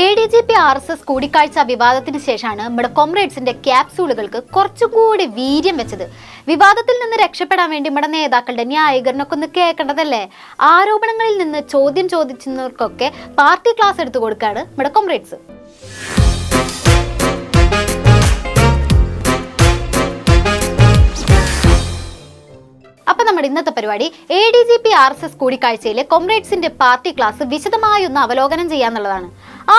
A D G P R S S കൂടിക്കാഴ്ച വിവാദത്തിന് ശേഷമാണ് നമ്മുടെ കോംറേഡ്സിന്റെ ക്യാപ്സൂളുകൾക്ക് കുറച്ചുകൂടി വീര്യം വെച്ചത്. വിവാദത്തിൽ നിന്ന് രക്ഷപ്പെടാൻ വേണ്ടി നമ്മുടെ നേതാക്കളുടെ ന്യായീകരണമൊക്കെ ഒന്ന് കേൾക്കേണ്ടതല്ലേ? ആരോപണങ്ങളിൽ നിന്ന് ചോദ്യം ചോദിച്ചവർക്കൊക്കെ പാർട്ടി ക്ലാസ് എടുത്തു കൊടുക്കുകയാണ് നമ്മുടെ കോംറേഡ്സ്. അപ്പൊ നമ്മുടെ ഇന്നത്തെ പരിപാടി A D G P R S S കൂടിക്കാഴ്ചയിലെ കോംറേഡ്സിന്റെ പാർട്ടി ക്ലാസ് വിശദമായി ഒന്ന് അവലോകനം ചെയ്യാന്നുള്ളതാണ്.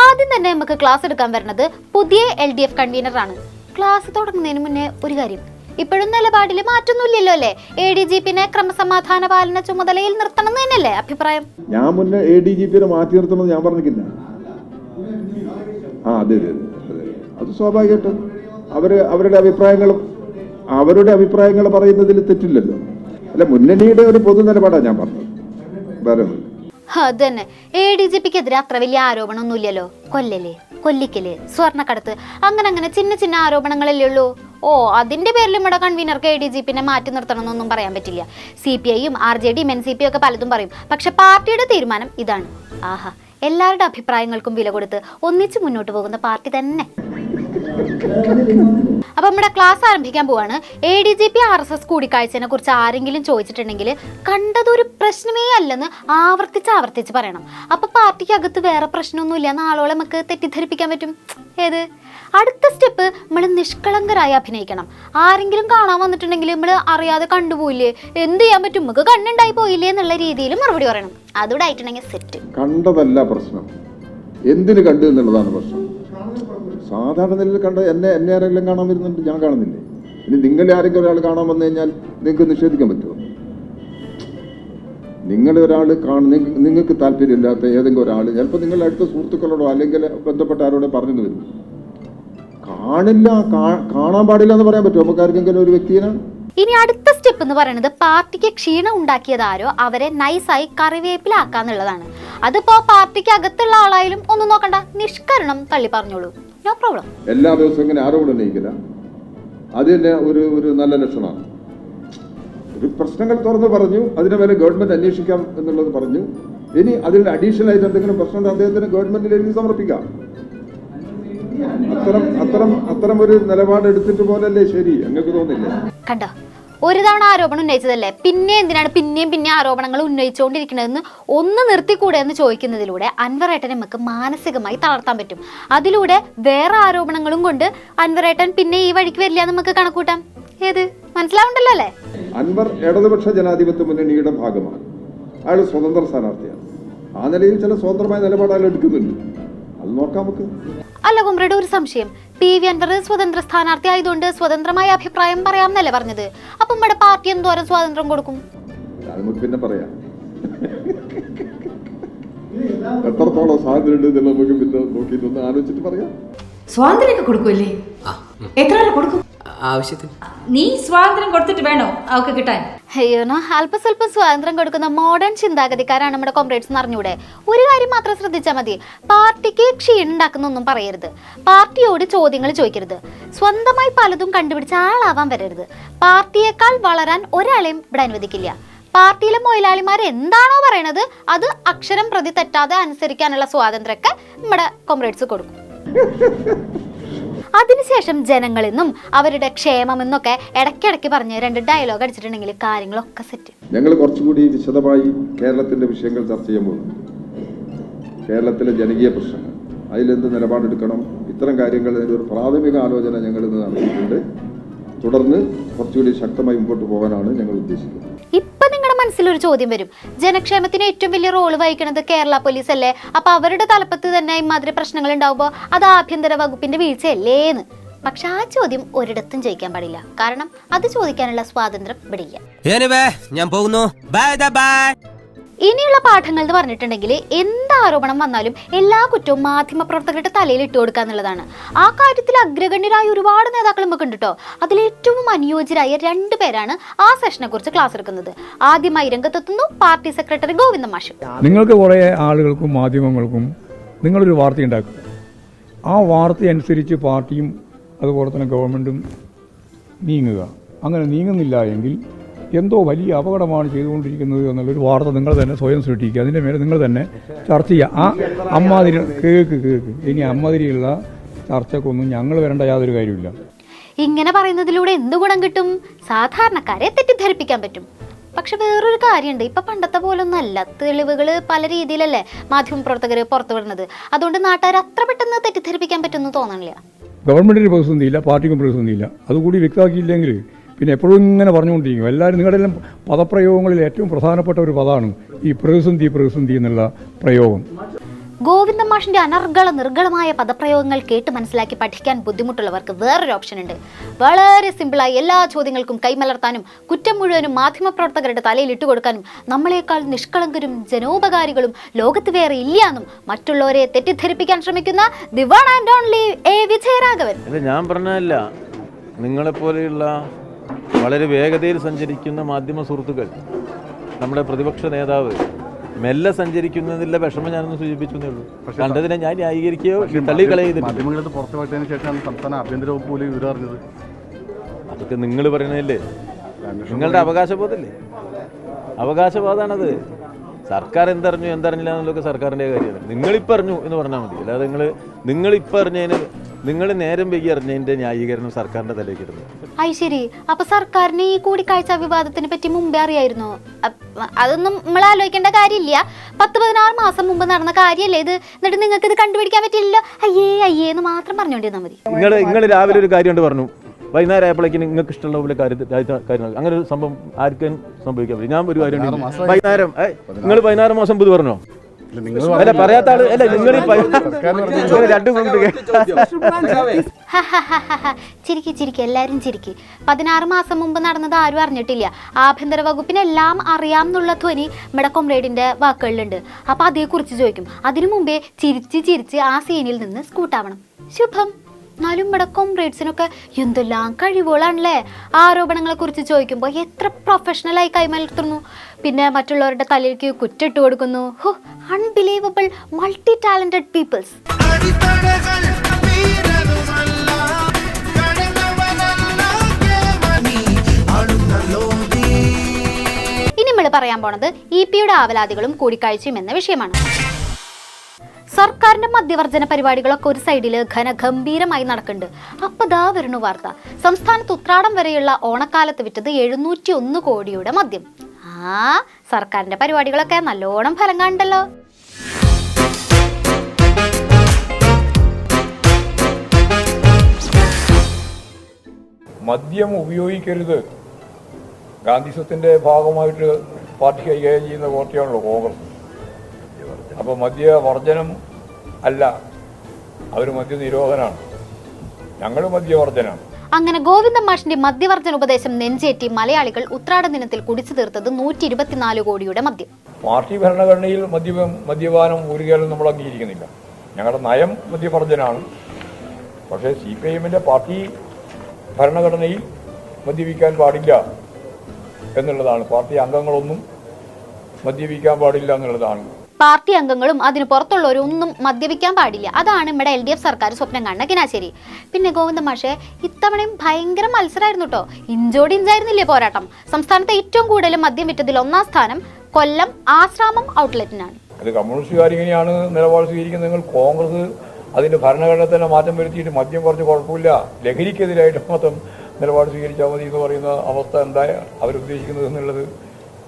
ആദ്യം തന്നെ നമുക്ക് ക്ലാസ് എടുക്കാൻ വരുന്നത് പുതിയ എൽ ഡി എഫ് കൺവീനർ ആണ്. ക്ലാസ് തുടങ്ങുന്നതിന് മുന്നേ ഒരു കാര്യം. ഇപ്പോഴും നിലപാടിൽ മാറ്റൊന്നുമില്ലല്ലോ അല്ലേ? എ ഡി ജി പിന്നെ ക്രമസമാധാന പാലന ചുമതലയിൽ നിർത്തണം തന്നെയല്ലേ അഭിപ്രായം? ഞാൻ മുന്നേ എ ഡി ജി പിന്നെ മാറ്റി നിർത്തണമെന്ന് ഞാൻ പറഞ്ഞില്ല ആ അതെ സ്വാഭാവികമായിട്ടും. അവർ അവരുടെ അഭിപ്രായങ്ങളും അവരുടെ അഭിപ്രായങ്ങൾ പറയുന്നതിൽ തെറ്റില്ലല്ലോ. അല്ല മുന്നണിയുടെ ഒരു പൊതു നിലപാടാണ് ഞാൻ പറഞ്ഞത്. വേറെ. അത് തന്നെ എ ഡി ജി പിക്കെതിരെ അത്ര വലിയ ആരോപണമൊന്നുമില്ലല്ലോ. കൊല്ലല് കൊല്ലിക്കൽ സ്വർണക്കടത്ത് അങ്ങനെ അങ്ങനെ ചിന്ന ചിന്ന ആരോപണങ്ങളല്ലേ ഉള്ളൂ. ഓ അതിന്റെ പേരിൽ ഇവിടെ കൺവീനർക്ക് എ ഡി ജി പിന്നെ മാറ്റി നിർത്തണമെന്നൊന്നും പറയാൻ പറ്റില്ല. സി പി ഐയും ആർ ജെ ഡിയും എൻ സി പി ഒക്കെ പലതും പറയും. പക്ഷെ പാർട്ടിയുടെ തീരുമാനം ഇതാണ്. ആഹാ എല്ലാവരുടെ അഭിപ്രായങ്ങൾക്കും വില കൊടുത്ത് ഒന്നിച്ച് മുന്നോട്ട് പോകുന്ന പാർട്ടി തന്നെ. അപ്പൊ നമ്മുടെ ക്ലാസ് ആരംഭിക്കാൻ പോവാണ്. A D G P R S S കൂടിക്കാഴ്ചയെ കുറിച്ച് ആരെങ്കിലും ചോദിച്ചിട്ടുണ്ടെങ്കിൽ കണ്ടതൊരു പ്രശ്നമേ അല്ലെന്ന് ആവർത്തിച്ച് ആവർത്തിച്ച് പറയണം. അപ്പൊ പാർട്ടിക്ക് അകത്ത് വേറെ പ്രശ്നമൊന്നുമില്ല എന്ന് ആളോളെ നമുക്ക് തെറ്റിദ്ധരിപ്പിക്കാൻ പറ്റും. ഏത്? അടുത്ത സ്റ്റെപ്പ് നമ്മൾ നിഷ്കളങ്കരായി അഭിനയിക്കണം. ആരെങ്കിലും കാണാൻ വന്നിട്ടുണ്ടെങ്കിൽ നമ്മൾ അറിയാതെ കണ്ടുപോയില്ലേ? എന്ത് ചെയ്യാൻ പറ്റും? നമുക്ക് കണ്ണുണ്ടായി പോയില്ലേ എന്നുള്ള രീതിയിൽ മറുപടി പറയണം. അതുകൂടെ ആയിട്ടുണ്ടെങ്കിൽ സെറ്റ് കണ്ടതല്ല പ്രശ്നം. എന്തിന് കണ്ടു എന്നുള്ളതാണ് പ്രശ്നം. സാധാരണ നിലയിൽ കണ്ട എന്നെ എന്നെ ആരെങ്കിലും കാണാൻ വരുന്നുണ്ട് ഞാൻ കാണുന്നില്ലേ? ഇനി നിങ്ങളെ ആരെങ്കിലും ഒരാൾ കാണാൻ വന്നു കഴിഞ്ഞാൽ നിങ്ങൾക്ക് നിഷേധിക്കാൻ പറ്റുമോ? നിങ്ങളെ ഒരാൾ കാണും നിങ്ങൾക്ക് താല്പര്യമില്ലാത്ത ഏതെങ്കിലും ഒരാൾ ചിലപ്പോൾ നിങ്ങളുടെ അടുത്ത സുഹൃത്തുക്കളോടോ അല്ലെങ്കിൽ ബന്ധപ്പെട്ട ആരോടോ പറഞ്ഞു വരും കാണില്ല കാണാൻ പാടില്ല എന്ന് പറയാൻ പറ്റുമോ? നമുക്ക് ആർക്കെങ്കിലും ഒരു വ്യക്തിയാണ് ഇനി അടുത്ത സ്റ്റെപ്പ് എന്ന് പറയുന്നത് പാർട്ടിക്ക് ക്ഷീണം ഉണ്ടാക്കിയതാരോ അവരെ നൈസായി കറിവേപ്പിലാക്കാന്നുള്ളതാണ്. അതിപ്പോ പാർട്ടിക്ക് അകത്തുള്ള ആളായാലും ഒന്നും നോക്കണ്ട നിഷ്കരണം തള്ളി പറഞ്ഞോളൂ. നോ പ്രോബ്ലം എല്ലാ ദിവസവും ഇങ്ങനെ ആരോപണം ഉന്നയിക്കില്ല. അത് തന്നെ ഒരു ഒരു നല്ല ലക്ഷണമാണ്. ഒരു പ്രശ്നങ്ങൾ തുറന്ന് പറഞ്ഞു അതിനെ വരെ ഗവൺമെന്റ് അന്വേഷിക്കാം എന്നുള്ളത് പറഞ്ഞു. ഇനി അതിൽ അഡീഷണൽ ആയിട്ട് എന്തെങ്കിലും പ്രശ്നം അദ്ദേഹത്തിന് ഗവൺമെന്റിൽ എഴുതി സമർപ്പിക്കാം. അത്തരം അത്തരം അത്തരം ഒരു നിലപാട് എടുത്തിട്ട് പോലല്ലേ ശരി? അങ്ങക്ക് തോന്നില്ലേ? കണ്ടോ? ഒരു തവണ ആരോപണം ഉന്നയിച്ചതല്ലേ? പിന്നെ എന്തിനാണ് പിന്നെയും പിന്നെ ആരോപണങ്ങൾ ഉന്നയിച്ചുകൊണ്ടിരിക്കുന്നതെന്ന് ഒന്ന് നിർത്തിക്കൂടെ എന്ന് ചോദിക്കുന്നതിലൂടെ അൻവറേട്ടൻ നമുക്ക് മാനസികമായി തളർത്താൻ പറ്റും. അതിലൂടെ വേറെ ആരോപണങ്ങളും കൊണ്ട് അൻവറേട്ടൻ പിന്നെ ഈ വഴിക്ക് വരില്ല നമുക്ക് കണക്കൂട്ടാം. ഏത്? മനസ്സിലാവുണ്ടല്ലോ അല്ലേ? അൻവർ ഇടതുപക്ഷ ജനാധിപത്യ മുന്നണിയുടെ ഭാഗമാണ്. അയാൾ സ്വതന്ത്ര സ്ഥാനാർത്ഥിയാണ്. ആ നിലയിൽ ചില സ്വതന്ത്രമായ നിലപാട് അയാൾ എടുക്കുന്നുണ്ട്. അത് നോക്കാം നമുക്ക്. കുമ്രയുടെ ഒരു സംശയം. പി വി അൻവർ സ്വതന്ത്ര സ്ഥാനാർത്ഥി ആയതുകൊണ്ട് സ്വതന്ത്രമായ അഭിപ്രായം പറയാമെന്നല്ലേ പറഞ്ഞത്. അപ്പം ഇവിടെ പാർട്ടി എന്തോരം സ്വാതന്ത്ര്യം കൊടുക്കും? പിന്നെ പറയാം. എത്രത്തോളം സ്വാതന്ത്ര്യം നമുക്ക് പിന്നെ നോക്കിയിട്ടൊന്ന് ആലോചിച്ചിട്ട് പറയാം. സ്വാതന്ത്ര്യമൊക്കെ കൊടുക്കുമല്ലേ എത്ര വരെ കൊടുക്കും? ആവശ്യത്തിന്. നീ സ്വാതന്ത്ര്യം കൊടുത്തിട്ട് വേണോ? അവക്ക് കിട്ടാൻ. അയ്യോനോ അല്പസ്വല്പം സ്വാതന്ത്ര്യം കൊടുക്കുന്ന മോഡേൺ ചിന്താഗതിക്കാരാണ് നമ്മുടെ കോംറേഡ്സ് എന്ന് അറിഞ്ഞൂടെ? ഒരു കാര്യം മാത്രം ശ്രദ്ധിച്ചാൽ മതി. പാർട്ടിക്ക് ക്ഷീണം ഉണ്ടാക്കുന്നൊന്നും പറയരുത്. പാർട്ടിയോട് ചോദ്യങ്ങൾ ചോദിക്കരുത്. സ്വന്തമായി പലതും കണ്ടുപിടിച്ച ആളാവാൻ വരരുത്. പാർട്ടിയേക്കാൾ വളരാൻ ഒരാളെയും ഇവിടെ അനുവദിക്കില്ല. പാർട്ടിയിലെ മൊയിലാളിമാർ എന്താണോ പറയണത് അത് അക്ഷരം പ്രതി തെറ്റാതെ അനുസരിക്കാനുള്ള സ്വാതന്ത്ര്യമൊക്കെ നമ്മുടെ കോംറേഡ്സ് കൊടുക്കും. അതിനുശേഷം ജനങ്ങളെന്നും അവരുടെ ക്ഷേമമെന്നൊക്കെ ഇടയ്ക്കിടയ്ക്ക് പറഞ്ഞ് രണ്ട് ഡയലോഗ് അടിച്ചിട്ടുണ്ടെങ്കിൽ കാര്യങ്ങളൊക്കെ സെറ്റ് ഞങ്ങൾ കുറച്ചുകൂടി വിശദമായി കേരളത്തിന്റെ വിഷയങ്ങൾ ചർച്ച ചെയ്യാൻ പോകുന്നു. കേരളത്തിലെ ജനകീയ പ്രശ്നങ്ങൾ അതിലെന്ത് നിലപാടെടുക്കണം ഇത്തരം കാര്യങ്ങൾ ഒരു പ്രാഥമിക ആലോചന ഞങ്ങൾ ഇന്ന് നടത്തിയിട്ടുണ്ട്. തുടർന്ന് കുറച്ചുകൂടി ശക്തമായി മുമ്പോട്ട് പോകാനാണ് ഞങ്ങൾ ഉദ്ദേശിക്കുന്നത്. മനസ്സിലൊരു ചോദ്യം വരും. ജനക്ഷേമത്തിന് ഏറ്റവും വലിയ റോൾ വഹിക്കുന്നത് കേരള പോലീസ് അല്ലേ? അപ്പൊ അവരുടെ തലപ്പത്ത് തന്നെ ഇമാതിരി പ്രശ്നങ്ങൾ ഉണ്ടാവുമ്പോൾ അത് ആഭ്യന്തര വകുപ്പിന്റെ വീഴ്ചയല്ലേന്ന്. പക്ഷെ ആ ചോദ്യം ഒരിടത്തും ചോദിക്കാൻ പാടില്ല. കാരണം അത് ചോദിക്കാനുള്ള സ്വാതന്ത്ര്യം ഇവിടെ ഇല്ല ഞാൻ പോകുന്നു. ബൈ ബൈ ഇനിയുള്ള പാഠങ്ങൾ എന്ന് പറഞ്ഞിട്ടുണ്ടെങ്കിൽ എന്ത് ആരോപണം വന്നാലും എല്ലാ കുറ്റവും മാധ്യമപ്രവർത്തകരുടെ തലയിൽ ഇട്ട് കൊടുക്കുക എന്നുള്ളതാണ്. ആ കാര്യത്തിൽ അഗ്രഗണ്യരായ ഒരുപാട് നേതാക്കൾ നമുക്ക് ഉണ്ട് കേട്ടോ. അതിൽ ഏറ്റവും അനുയോജ്യരായ രണ്ട് പേരാണ് ആ സെഷനെ കുറിച്ച് ക്ലാസ് എടുക്കുന്നത്. ആദ്യമായി രംഗത്തെത്തുന്നു പാർട്ടി സെക്രട്ടറി ഗോവിന്ദ മാഷ്. നിങ്ങൾക്ക് കുറേ ആളുകൾക്കും മാധ്യമങ്ങൾക്കും നിങ്ങളൊരു വാർത്ത ഉണ്ടാക്കും. ആ വാർത്ത അനുസരിച്ച് പാർട്ടിയും അതുപോലെ തന്നെ ഗവൺമെന്റും നീങ്ങുക. അങ്ങനെ നീങ്ങുന്നില്ല എങ്കിൽ എന്തോ വലിയ അപകടമാണ് ചെയ്തുകൊണ്ടിരിക്കുന്നത് എന്നുള്ളൊരു വാർത്ത നിങ്ങൾ തന്നെ സ്വയം സൃഷ്ടിക്കുക. അതിന്റെ മേലെ നിങ്ങൾ തന്നെ ചർച്ച ചെയ്യുക. ആ അമ്മാതിരി കേക്ക് കേക്ക്. ഇനി അമ്മാതിരിയുള്ള ചർച്ചക്കൊന്നും ഞങ്ങൾ വരേണ്ട യാതൊരു കാര്യമില്ല ഇങ്ങനെ പറയുന്നതിലൂടെ എന്ത് ഗുണം കിട്ടും? സാധാരണക്കാരെ തെറ്റിദ്ധരിപ്പിക്കാൻ പറ്റും. പക്ഷെ വേറൊരു കാര്യമുണ്ട്. ഇപ്പൊ പണ്ടത്തെ പോലൊന്നും അല്ല. തെളിവുകൾ പല രീതിയിലല്ലേ മാധ്യമപ്രവർത്തകർ പുറത്തു വിടുന്നത്. അതുകൊണ്ട് നാട്ടുകാർ അത്ര പെട്ടെന്ന് തെറ്റിദ്ധരിപ്പിക്കാൻ പറ്റുമെന്ന് തോന്നണില്ല. ഗവൺമെന്റിന് പ്രതിസന്ധിയില്ല പാർട്ടിക്കും പ്രതിസന്ധിയില്ല. അതുകൂടി വ്യക്തമാക്കിയില്ലെങ്കിൽ പിന്നെ എപ്പോഴും ഇങ്ങനെ പറഞ്ഞുകൊണ്ടിരിക്കും. എല്ലാവരും നിങ്ങളുടെ എല്ലാം പദപ്രയോഗങ്ങളിൽ ഏറ്റവും പ്രധാനപ്പെട്ട ഒരു പദമാണ് ഈ പ്രതിസന്ധി പ്രതിസന്ധി എന്നുള്ള പ്രയോഗം. ഗോവിന്ദ മാഷിന്റെ അനർഗള നിർഗളമായ പദപ്രയോഗങ്ങൾ കേട്ട് മനസ്സിലാക്കി പഠിക്കാൻ ബുദ്ധിമുട്ടുള്ളവർക്ക് വേറൊരു ഓപ്ഷൻ ഉണ്ട്. വളരെ സിമ്പിളായി എല്ലാ ചോദ്യങ്ങൾക്കും കൈമലർത്താനും കുറ്റം മുഴുവനും മാധ്യമപ്രവർത്തകരുടെ തലയിൽ ഇട്ടുകൊടുക്കാനും നമ്മളെക്കാൾ നിഷ്കളങ്കരും ജനോപകാരികളും ലോകത്ത് വേറെ ഇല്ലാന്നും മറ്റുള്ളവരെ തെറ്റിദ്ധരിപ്പിക്കാൻ ശ്രമിക്കുന്ന the one and only A. Vijayaraghavan. ഞാൻ പറഞ്ഞല്ല നിങ്ങളെപ്പോലെയുള്ള വളരെ വേഗതയിൽ സഞ്ചരിക്കുന്ന മാധ്യമ സുഹൃത്തുക്കൾ. നമ്മുടെ പ്രതിപക്ഷ നേതാവ് മെല്ലെ സഞ്ചരിക്കുന്നതിലെ വിഷമം ഞാനൊന്ന് സൂചിപ്പിച്ചു ഉള്ളൂ. കണ്ടതിനെ ഞാൻ ന്യായീകരിക്കുകയോ തള്ളിക്കളയുന്നില്ല മാധ്യമങ്ങളിൽ പുറത്തു പോയതിനു ശേഷമാണ് സംസ്ഥാന ആഭ്യന്തര വകുപ്പ് പോലും വിവരം അറിഞ്ഞത്. അതൊക്കെ നിങ്ങൾ പറയുന്നതല്ലേ നിങ്ങളുടെ അവകാശബോധമല്ലേ അവകാശബോധമാണത്. സർക്കാർ എന്തറിഞ്ഞു എന്തറിഞ്ഞില്ല എന്നുള്ളതൊക്കെ സർക്കാരിന്റെ കാര്യമാണ്. നിങ്ങളിപ്പറിഞ്ഞു എന്ന് പറഞ്ഞാൽ മതി. അല്ലാതെ നിങ്ങൾ നിങ്ങളിപ്പോൾ അറിഞ്ഞതിന് നിങ്ങൾ നേരം വൈകി അറിഞ്ഞതിന്റെ ന്യായീകരണം സർക്കാരിന്റെ തലയിലേക്ക് ഇടുന്നു. ഐ ശരി. അപ്പൊ സർക്കാരിന് ഈ കൂടിക്കാഴ്ച വിവാദത്തിനെ പറ്റി മുമ്പേ അറിയായിരുന്നു? അപ്പ- അതൊന്നും നമ്മൾ ആലോചിക്കേണ്ട കാര്യമില്ല. പത്ത് പതിനാറ് മാസം മുമ്പ് നടന്ന കാര്യല്ലേ ഇത്? എന്നിട്ട് നിങ്ങൾക്ക് ഇത് കണ്ടുപിടിക്കാൻ പറ്റില്ലല്ലോ? അയ്യേ അയ്യേ എന്ന് മാത്രം പറഞ്ഞുകൊണ്ടിരുന്നാൽ മതി. നിങ്ങൾ നിങ്ങൾ രാവിലെ ഒരു കാര്യം കൊണ്ട് പറഞ്ഞു. വൈകുന്നേരം ആയപ്പോഴേക്കും നിങ്ങൾക്ക് ഇഷ്ടമുള്ള പോലെ കാര്യത്തിൽ കാര്യങ്ങൾ. അങ്ങനെ ഒരു സംഭവം ആർക്കും സംഭവിക്കാൻ പറ്റും ഞാൻ ഒരു കാര്യം ഉണ്ട്. വൈകുന്നേരം നിങ്ങൾ വൈകുന്നേരം മാസം മുമ്പ് പറഞ്ഞോ? നിങ്ങൾ ചിരിക്ക് പറയാത്ത ആൾ അല്ല നിങ്ങൾ സർക്കാർ പറഞ്ഞു. രണ്ടും കൊണ്ട് ചിരിക്കി ചിരിക്കി. എല്ലാരും ചിരിക്കി. പതിനാറ് മാസം മുമ്പ് നടന്നത് ആരും അറിഞ്ഞിട്ടില്ല. ആഭ്യന്തര വകുപ്പിനെല്ലാം അറിയാം എന്നുള്ള ധ്വനി മെഡ കൊമ്രേഡിന്റെ വാക്കുകളിലുണ്ട്. അപ്പൊ അതേക്കുറിച്ച് ചോദിക്കും. അതിനു മുമ്പേ ചിരിച്ച് ചിരിച്ച് ആ സീനിൽ നിന്ന് സ്കൂട്ടാവണം ശുഭം. എന്നാലും ഇവിടെ റേറ്റ്സിനൊക്കെ എന്തെല്ലാം കഴിവുകളാണല്ലേ? ആരോപണങ്ങളെ കുറിച്ച് ചോദിക്കുമ്പോൾ എത്ര പ്രൊഫഷണലായി കൈമലർത്തുന്നു പിന്നെ മറ്റുള്ളവരുടെ തലയിലേക്ക് കുറ്റിട്ട് കൊടുക്കുന്നു. അൺബിലീവബിൾ മൾട്ടി ടാലന്റഡ് പീപ്പിൾസ് ഇനി നമ്മൾ പറയാൻ പോണത് ഇ പിയുടെ ആവലാതികളും കൂടിക്കാഴ്ചയും എന്ന വിഷയമാണ്. സർക്കാരിന്റെ മദ്യവർജന പരിപാടികളൊക്കെ ഒരു സൈഡിൽ ഘനഗംഭീരമായി നടക്കുന്നുണ്ട്. അപ്പൊ ദാ വരുന്നു വാർത്ത. സംസ്ഥാനത്ത് ഉത്രാടം വരെയുള്ള ഓണക്കാലത്ത് വിറ്റത് എഴുന്നൂറ്റി ഒന്ന് കോടിയുടെ മദ്യം. ആ സർക്കാരിന്റെ പരിപാടികളൊക്കെ നല്ലോണം ഫലം കണ്ടല്ലോ മദ്യം ഉപയോഗിക്കരുത്. ഗാന്ധിസത്തിന്റെ ഭാഗമായിട്ട് പാർട്ടി കൈകാര്യം ചെയ്യുന്ന പാർട്ടിയാണല്ലോ കോൺഗ്രസ്. അപ്പോൾ മദ്യവർജനം അല്ല. അവർ മദ്യ നിരോധനാണ്. ഞങ്ങൾ മദ്യവർജനാണ് അങ്ങനെ ഗോവിന്ദ മാഷിന്റെ മദ്യവർജന ഉപദേശം നെഞ്ചേറ്റി മലയാളികൾ ഉത്രാട ദിനത്തിൽ കുടിച്ചു തീർത്തത് നൂറ്റി ഇരുപത്തിനാല് കോടിയുടെ മദ്യം. പാർട്ടി ഭരണഘടനയിൽ മദ്യ മദ്യപാനം ഒരു കാലം നമ്മൾ അംഗീകരിക്കുന്നില്ല. ഞങ്ങളുടെ നയം മദ്യവർജനാണ്. പക്ഷേ സി പി എമ്മിന്റെ പാർട്ടി ഭരണഘടനയിൽ മദ്യപിക്കാൻ പാടില്ല എന്നുള്ളതാണ്. പാർട്ടി അംഗങ്ങളൊന്നും മദ്യപിക്കാൻ പാടില്ല എന്നുള്ളതാണ്. പാർട്ടി അംഗങ്ങളും അതിന് പുറത്തുള്ളവരും ഒന്നും മദ്യപിക്കാൻ പാടില്ല. അതാണ് നമ്മുടെ എൽ ഡി എഫ് സർക്കാർ സ്വപ്നം കാണുന്ന കിനാശ്ശേരി പിന്നെ ഗോവിന്ദ മാഷെ ഇത്തവണയും ഭയങ്കര മത്സരമായിരുന്നു കേട്ടോ ഇഞ്ചോടി ഇഞ്ചായിരുന്നില്ലേ പോരാട്ടം? സംസ്ഥാനത്തെ ഏറ്റവും കൂടുതൽ മദ്യം വിറ്റതിൽ ഒന്നാം സ്ഥാനം കൊല്ലം ആശ്രാമം ഔട്ട്ലെറ്റിനാണ്. അത് കമ്മ്യൂണിസ്റ്റുകാർ ഇങ്ങനെയാണ് നിലപാട് സ്വീകരിക്കുന്നത്. കോൺഗ്രസ് അതിന്റെ ഭരണഘടന തന്നെ മാറ്റം വരുത്തിയിട്ട് മദ്യം കുറച്ച് കുഴപ്പമില്ല. ലഹരിക്കെതിരായിട്ട് മാത്രം നിലപാട് സ്വീകരിച്ചാൽ മതി എന്ന് പറയുന്ന അവസ്ഥ എന്താ അവരുദ്ദേശിക്കുന്നത് എന്നുള്ളത്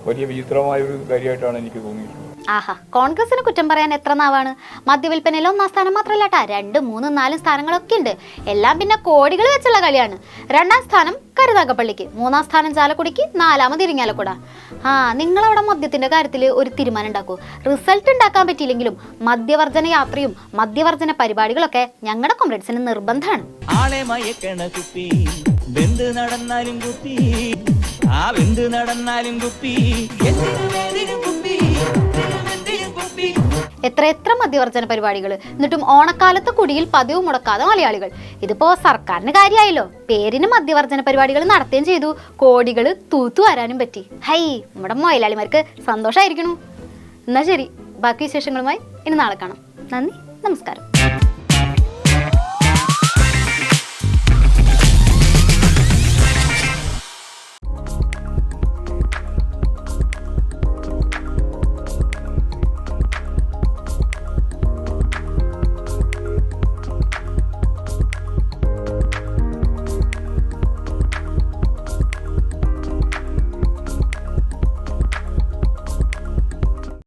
വലിയ വിചിത്രമായ ഒരു കാര്യമായിട്ടാണ് എനിക്ക് തോന്നിയിട്ടുള്ളത്. ആഹാ കോൺഗ്രസിന് കുറ്റം പറയാൻ എത്ര നാവാണ്? മദ്യവിൽപ്പനയിൽ ഒന്നാം സ്ഥാനം മാത്രമല്ല കേട്ടാ രണ്ട് മൂന്ന് നാല് സ്ഥാനങ്ങളൊക്കെ ഉണ്ട്. എല്ലാം പിന്നെ കോടികൾ വെച്ചുള്ള കളിയാണ്. രണ്ടാം സ്ഥാനം കരുനാഗപ്പള്ളിക്ക് മൂന്നാം സ്ഥാനം ചാലക്കുടിക്ക് നാലാമത് ഇരിങ്ങാലക്കുട. ആ നിങ്ങളവിടെ മദ്യത്തിന്റെ കാര്യത്തിൽ ഒരു തീരുമാനം ഉണ്ടാക്കൂ. റിസൾട്ട് ഉണ്ടാക്കാൻ പറ്റിയില്ലെങ്കിലും മദ്യവർജന യാത്രയും മദ്യവർജന പരിപാടികളൊക്കെ ഞങ്ങളുടെ കോൺഗ്രസിന് നിർബന്ധമാണ്. നടന്നാലും കുപ്പി. ആ നടന്നാലും കുപ്പി. എത്ര എത്ര മദ്യവർജന പരിപാടികൾ. എന്നിട്ടും ഓണക്കാലത്ത് കുടിയിൽ പതിവ് മുടക്കാതെ മലയാളികൾ. ഇതിപ്പോ സർക്കാരിന് കാര്യമായല്ലോ പേരിന് മദ്യവർജന പരിപാടികൾ നടത്തുകയും ചെയ്തു. കോടികൾ തൂത്തു വരാനും പറ്റി. ഹൈ നമ്മുടെ മൊയലാളിമാർക്ക് സന്തോഷമായിരിക്കണു എന്നാ ശരി. ബാക്കി വിശേഷങ്ങളുമായി ഇനി നാളെ കാണാം. നന്ദി. നമസ്കാരം.